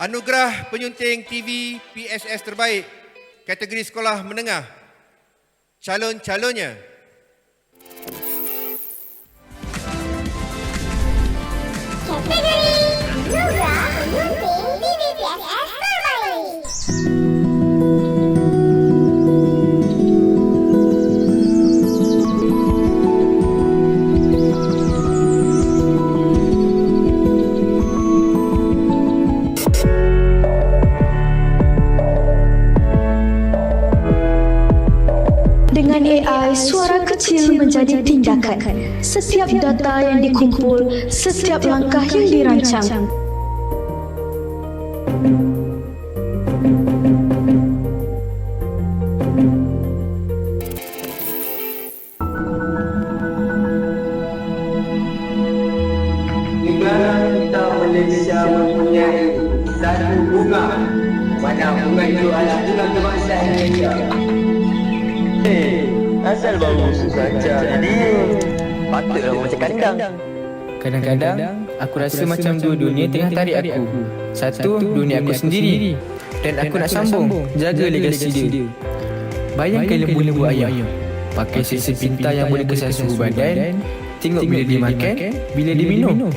Anugerah Penyunting TV PSS Terbaik kategori sekolah menengah. Calon-calonnya Kategori AI, suara kecil menjadi tindakan. Setiap data yang dikumpul, setiap langkah yang dirancang. Bunga Mana bunga itu adalah bunga kebangsaan Indonesia Eh, asal baru saja Jadi Patutlah macam kandang Kadang-kadang aku rasa macam dua dunia tengah tarik aku. Satu dunia aku sendiri. dan aku nak sambung. jaga legasi dia. Bayangkan lembu-lembu ayam. pakai sisi pintar yang boleh kesan suhu badan, tengok bila dia makan, bila dia minum.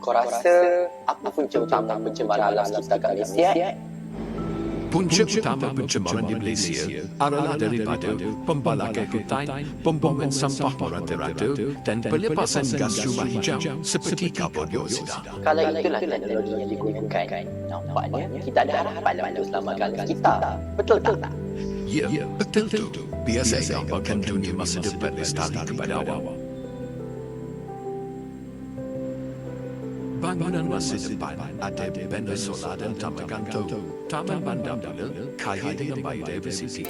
Kau rasa Apa punca utama pencemaran alam sekitar kat Malaysia Punca utama pencemaran di Malaysia adalah daripada pembalakan hutan, pembuangan sampah merata-rata dan pelepasan gas rumah hijau seperti karbon dioksida. Kalau itulah teknologi yang digunakan Nampaknya kita ada harapan untuk selamatkan kita Betul tak? Ya, betul tu. Biasa gambarkan dunia masa depan lestari kepada awak. Bangunan masa depan ada benda solar dan taman gantung. Taman Bandar Bula kaya dengan biodiversity.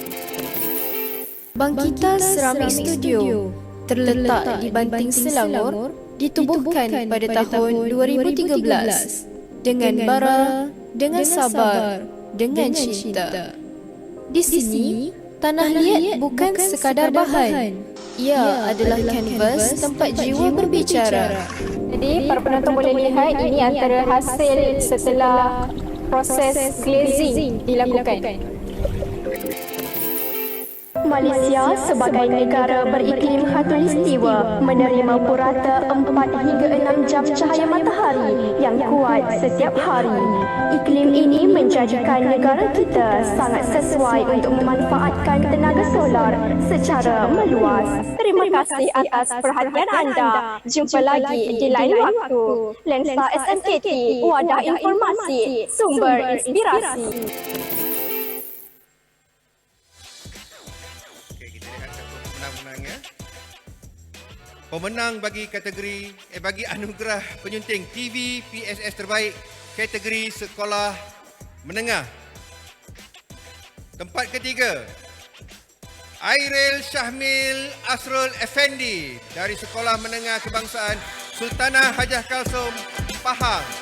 Bangkitan Ceramik Studio terletak di Banting Selangor ditubuhkan pada tahun 2013 dengan bara, dengan sabar, dengan cinta. Di sini, tanah liat bukan sekadar bahan. Ia adalah kanvas tempat jiwa berbicara. Jadi para penonton boleh lihat ini antara hasil setelah proses glazing dilakukan. Malaysia sebagai negara beriklim khatulistiwa menerima purata 4 hingga 6 jam cahaya matahari yang kuat setiap hari. Iklim ini menjadikan negara kita sangat sesuai untuk memanfaatkan tenaga solar secara meluas. Terima kasih atas perhatian anda. Jumpa lagi di lain waktu. Lensa SMKT, wadah informasi, sumber inspirasi. Pemenang bagi kategori eh bagi anugerah penyunting TV PSS terbaik kategori sekolah menengah. Tempat ketiga Airil Syahmil Asrul Effendi dari Sekolah Menengah Kebangsaan Sultanah Hajah Kalsum Pahang.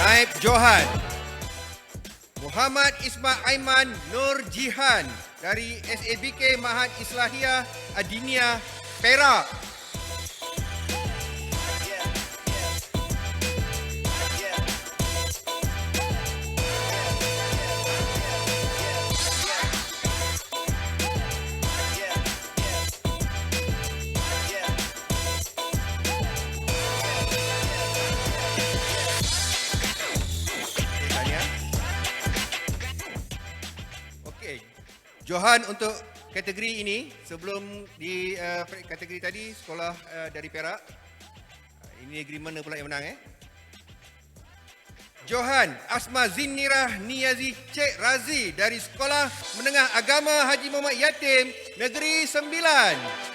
Naib Johan. Muhammad Isma Aiman Nur Jihan dari SABK Mahat Islahiyah Adinia Perak Johan untuk kategori ini sebelum di uh, kategori tadi sekolah uh, dari Perak. Uh, ini mana pula yang menang eh? Johan Asma Zinnirah Niazi Cik Razi dari Sekolah Menengah Agama Haji Muhammad Yatim Negeri Sembilan.